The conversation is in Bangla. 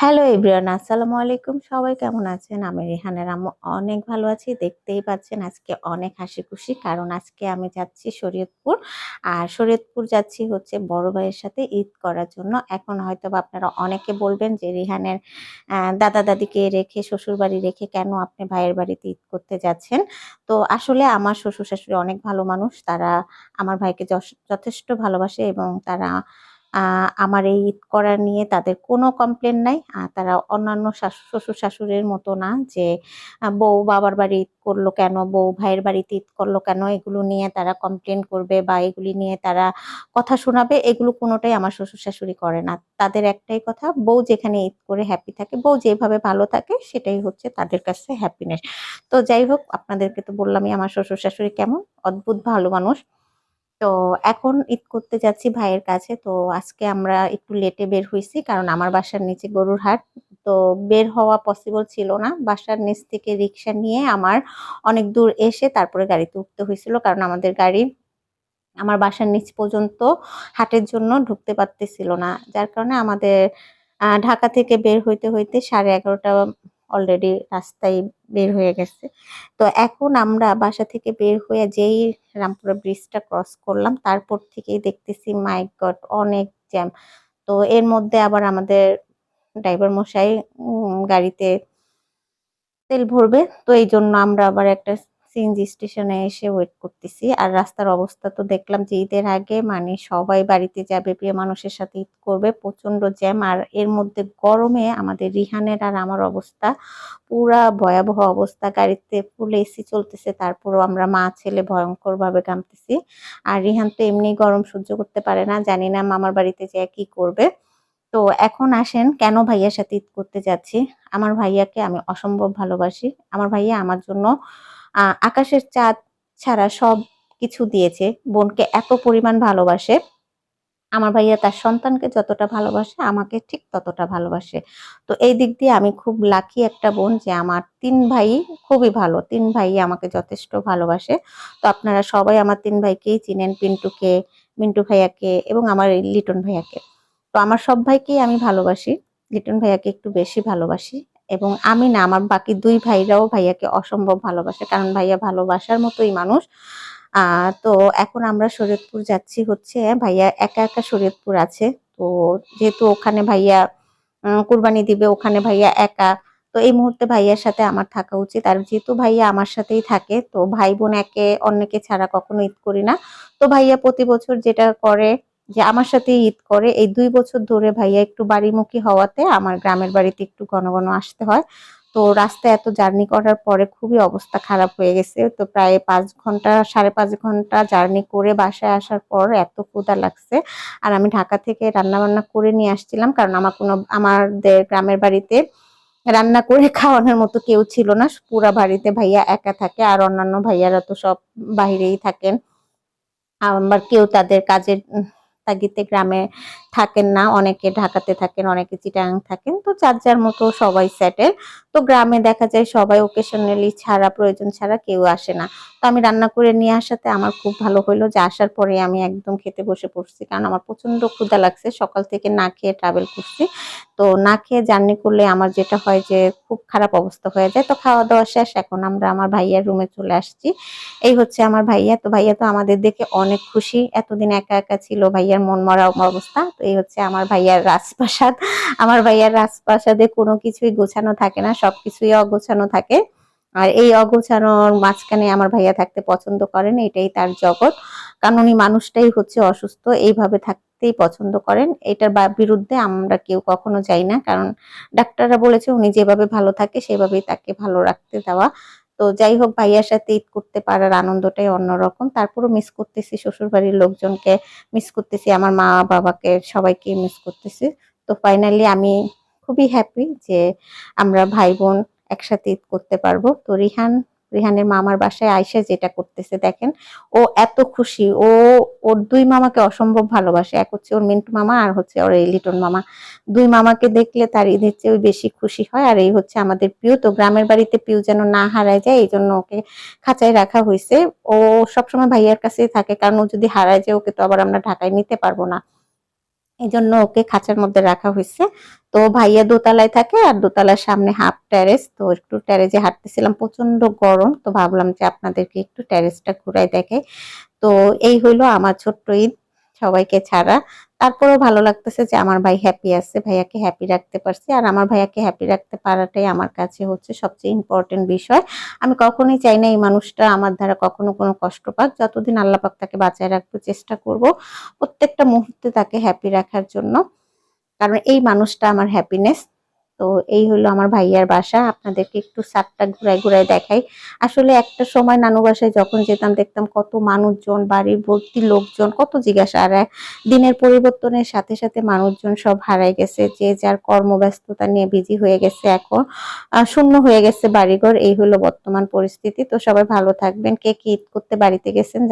হ্যালো এভরিওয়ান আসসালামু আলাইকুম সবাই কেমন আছেন? আমি রেহানের আম্মু অনেক ভালো আছি। দেখতেই পাচ্ছেন আজকে অনেক হাসি খুশি কারণ আজকে আমি যাচ্ছি শরীয়তপুর। আর শরীয়তপুর যাচ্ছি হচ্ছে বড় ভাইয়ের সাথে ঈদ করার জন্য। এখন হয়তো আপনারা অনেকে বলবেন যে, রিহানের দাদা দাদিকে রেখে শ্বশুর বাড়ি রেখে কেন আপনি ভাইয়ের বাড়িতে ঈদ করতে যাচ্ছেন? তো আসলে আমার শ্বশুর শাশুড়ি অনেক ভালো মানুষ। তারা আমার ভাইকে যথেষ্ট ভালোবাসে এবং তারা আমার এই ঈদ করা নিয়ে তাদের কোনো কমপ্লেন নাই। তারা অন্যান্য শ্বশুর শাশুড়ির মতো না যে বউ বাবার বাড়ি ঈদ করল কেন, বউ ভাইয়ের বাড়িতে ঈদ করল কেন, এগুলো নিয়ে তারা কমপ্লেন করবে বা এগুলি নিয়ে তারা কথা শোনাবে, এগুলো কোনোটাই আমার শ্বশুর শাশুড়ি করে না। তাদের একটাই কথা, বউ যেখানে ঈদ করে হ্যাপি থাকে, বউ যেভাবে ভালো থাকে, সেটাই হচ্ছে তাদের কাছে হ্যাপিনেস তো যাই হোক, আপনাদেরকে তো বললামই আমার শ্বশুর শাশুড়ি কেমন? অদ্ভুত ভালো মানুষ। তো এখন ঈদ করতে যাচ্ছি ভাইয়ের কাছে। তো আজকে আমরা একটু লেটে বের হয়েছি কারণ আমার বাসার নিচে গরুর হাট। তো বের হওয়া পসিবল ছিল না। বাসার নিচ থেকে রিক্সা নিয়ে আমার অনেক দূর এসে তারপরে গাড়িতে উঠতে হয়েছিল কারণ আমাদের গাড়ি আমার বাসার নিচ পর্যন্ত হাটের জন্য ঢুকতে পারতেছিল না। যার কারণে আমাদের ঢাকা থেকে বের হইতে হইতে সাড়ে এগারোটা অলরেডি রাস্তায় বের হয়ে গেছে। তো এখন আমরা বাসা থেকে বের হয়ে যেই রামপুরা ব্রিজটা ক্রস করলাম, তারপর থেকেই দেখতেছি মাইক গট অনেক জ্যাম তো এর মধ্যে আবার আমাদের ড্রাইভার মশাই গাড়িতে তেল ভরবে। তো এই জন্য আমরা আবার একটা সিএনজি স্টেশনে এসে ওয়েট করতেছি। আর রাস্তার অবস্থা তো দেখলাম যে ঈদের আগে মানে সবাই বাড়িতে যাবে, প্রিয় মানুষের সাথে ঈদ করবে প্রচণ্ড জ্যাম। আর এর মধ্যে গরমে আমাদের রিহানের আর আমার অবস্থা, পুরা ভয়াবহ অবস্থা। গাড়িতে ফুল এসি চলতেছে, তারপরও আমরা মা, ছেলে ভয়ঙ্কর ভাবে কাঁপতেছি আর রিহান তো এমনি গরম সহ্য করতে পারে না, জানি না মামার বাড়িতে যে কি করবে। তো এখন আসেন, কেন ভাইয়ার সাথে ঈদ করতে যাচ্ছি? আমার ভাইয়াকে আমি অসম্ভব ভালোবাসি। আমার ভাইয়া আমার জন্য আকাশের চাঁদ ছাড়া সব কিছু দিয়েছে। বোনকে এত পরিমাণ ভালোবাসে। আমার ভাইয়া তার সন্তানকে যতটা ভালোবাসে, আমাকে ঠিক ততটা ভালোবাসে। তো এই দিক দিয়ে আমি খুব লাকি একটা বোন যে আমার তিন ভাই খুবই ভালো। তিন ভাই আমাকে যথেষ্ট ভালোবাসে। তো আপনারা সবাই আমার তিন ভাইকেই চিনেন, পিন্টুকে, মিন্টু ভাইয়াকে এবং আমার লিটন ভাইয়াকে। তো আমার সব ভাইকেই আমি ভালোবাসি। লিটন ভাইয়াকে একটু বেশি ভালোবাসি। এবং আমি না, আমার বাকি দুই ভাইরাও ভাইয়াকে অসম্ভব ভালোবাসে, কারণ ভাইয়া ভালোবাসার মতোই মানুষ। তো এখন আমরা শরীয়তপুর যাচ্ছি হচ্ছে, ভাইয়া একা একা শরীয়তপুর আছে। তো যেহেতু ওখানে ভাইয়া কুরবানি দিবে, ওখানে ভাইয়া একা। তো এই মুহূর্তে ভাইয়ার সাথে আমার থাকা উচিত। আর যেহেতু ভাইয়া আমার সাথেই থাকে, তো ভাই বোন একে অন্যকে ছাড়া কখনো ঈদ করি না। তো ভাইয়া প্রতি বছর যেটা করে যে আমার সাথে ঈদ করে, এই দুই বছর ধরে ভাইয়া একটু বাড়িমুখী হওয়াতে আমার গ্রামের বাড়িতে একটু ঘন ঘন আসতে হয়। তো রাস্তায় এত জার্নি করার পরে খুবই অবস্থা খারাপ হয়ে গেছে। তো প্রায় পাঁচ ঘণ্টা, সাড়ে পাঁচ ঘণ্টা জার্নি করে বাসায় আসার পর এত ক্ষুধা লাগছে। আর আমি ঢাকা থেকে রান্না বান্না করে নিয়ে আসছিলাম, কারণ আমার কোনো, আমাদের গ্রামের বাড়িতে রান্না করে খাওয়ানোর মতো কেউ ছিল না। পুরা বাড়িতে ভাইয়া একা থাকে আর অন্যান্য ভাইয়ারা তো সব বাইরেই থাকেন। আবার কেউ তাদের কাজের উম, তাগিদে গ্রামে থাকেন না, অনেকে ঢাকাতে থাকেন, অনেকে চিটাগাং থাকেন, তো যার যার মতো সবাই সেটেল তো গ্রামে দেখা যায় সবাই ওকেশনালি ছাড়া, প্রয়োজন ছাড়া কেউ আসে না। তো আমি রান্না করে নিয়ে আসাতে আমার খুব ভালো হলো যে আসার পরে আমি একদম খেতে বসে পড়ছি, কারণ আমার প্রচণ্ড ক্ষুধা লাগছে। সকাল থেকে না খেয়ে ট্রাভেল করছি। তো না খেয়ে জার্নি করলে আমার যেটা হয় যে খুব খারাপ অবস্থা হয়ে যায়। তো খাওয়া দাওয়া শেষ, এখন আমরা আমার ভাইয়ার রুমে চলে আসছি। এই হচ্ছে আমার ভাইয়া। তো ভাইয়া তো আমাদের দেখে অনেক খুশি। এতদিন একা একা ছিল ভাইয়ার মন মরা অবস্থা। এই হচ্ছে আমার ভাইয়ার রাজপ্রাসাদ। আমার ভাইয়ার রাজপ্রাসাদে কোনো কিছুই গোছানো থাকে না, সবকিছুই অগোছানো থাকে। আর এই অগোছানোর মাঝখানে আমার ভাইয়া থাকতে পছন্দ করেন, এটাই তার জগৎ। কারণ উনি মানুষটাই হচ্ছে অসুস্থ, এইভাবে থাকতেই পছন্দ করেন। এটার বিরুদ্ধে আমরা কেউ কখনো যাই না, কারণ ডাক্তাররা বলেছে উনি যেভাবে ভালো থাকে, সেভাবেই তাকে ভালো রাখতে দেওয়া। তো যাই হোক, ভাইয়ার সাথে ঈদ করতে পারার আনন্দটাই অন্যরকম। তারপরও মিস করতেছি শ্বশুরবাড়ির লোকজনকে মিস করতেছি, আমার মা বাবাকে সবাইকে মিস করতেছি। তো ফাইনালি আমি খুবই হ্যাপি যে আমরা ভাই বোন একসাথে ঈদ করতে পারব। তো রিহান রিহানের মামার বাসায় আইসে যেটা করতেছে, দেখেন, ও এত খুশি। ও, ওর দুই মামাকে অসম্ভব ভালোবাসে। এক হচ্ছে ওর মিন্টু মামা, আর হচ্ছে ওর এই লিটন মামা। দুই মামাকে দেখলে তার ঈদের চেয়ে বেশি খুশি হয়। আর এই হচ্ছে আমাদের পিউ। তো গ্রামের বাড়িতে পিউ যেন না হারায় যায়, এই জন্য ওকে খাঁচায় রাখা হয়েছে। ও সবসময় ভাইয়ার কাছেই থাকে। কারণ ও যদি হারায় যায়, ওকে তো আবার আমরা ঢাকায় নিতে পারব না। এই জন্য ওকে খাঁচার মধ্যে রাখা হয়েছে। তো ভাইয়া দোতলায় থাকে আর দোতলার সামনে হাফ ট্যারেস তো একটু ট্যারেসে হাঁটতেছিলাম প্রচণ্ড গরম। তো ভাবলাম যে আপনাদেরকে একটু ট্যারেসটা ঘুরাই দেখে তো এই হইল আমার ছোট্ট ঈদ। সবাইকে ছাড়া। তারপরেও ভালো লাগতেছে যে আমার ভাই হ্যাপি আছে, ভাইয়াকে হ্যাপি রাখতে পারছি। আর আমার ভাইয়াকে হ্যাপি রাখতে পারাটাই আমার কাছে হচ্ছে সবচেয়ে ইম্পর্টেন্ট বিষয়। আমি কখনোই চাই না এই মানুষটা আমার দ্বারা কখনো কোনো কষ্ট পাক। যতদিন আল্লাপাক তাকে বাঁচায় রাখব চেষ্টা করব, প্রত্যেকটা মুহূর্তে তাকে হ্যাপি রাখার জন্য। কারণ এই মানুষটা আমার হ্যাপিনেস তো এই হলো আমার ভাইয়ার বাসা। আপনাদেরকে একটু সাতটা ঘুরায় ঘুরায় দেখাই। আসলে একটা সময় নানু বাসায় যখন যেতাম, দেখতাম কত মানুষজন, বাড়ির ভর্তি লোকজন, কত জিজ্ঞাসা। আর দিনের পরিবর্তনের সাথে সাথে মানুষজন সব হারাই গেছে। যে যার কর্মব্যস্ততা নিয়ে বিজি হয়ে গেছে এখন শূন্য হয়ে গেছে বাড়িঘর। এই হলো বর্তমান পরিস্থিতি। তো সবাই ভালো থাকবেন। কে কি ঈদ করতে বাড়িতে গেছেন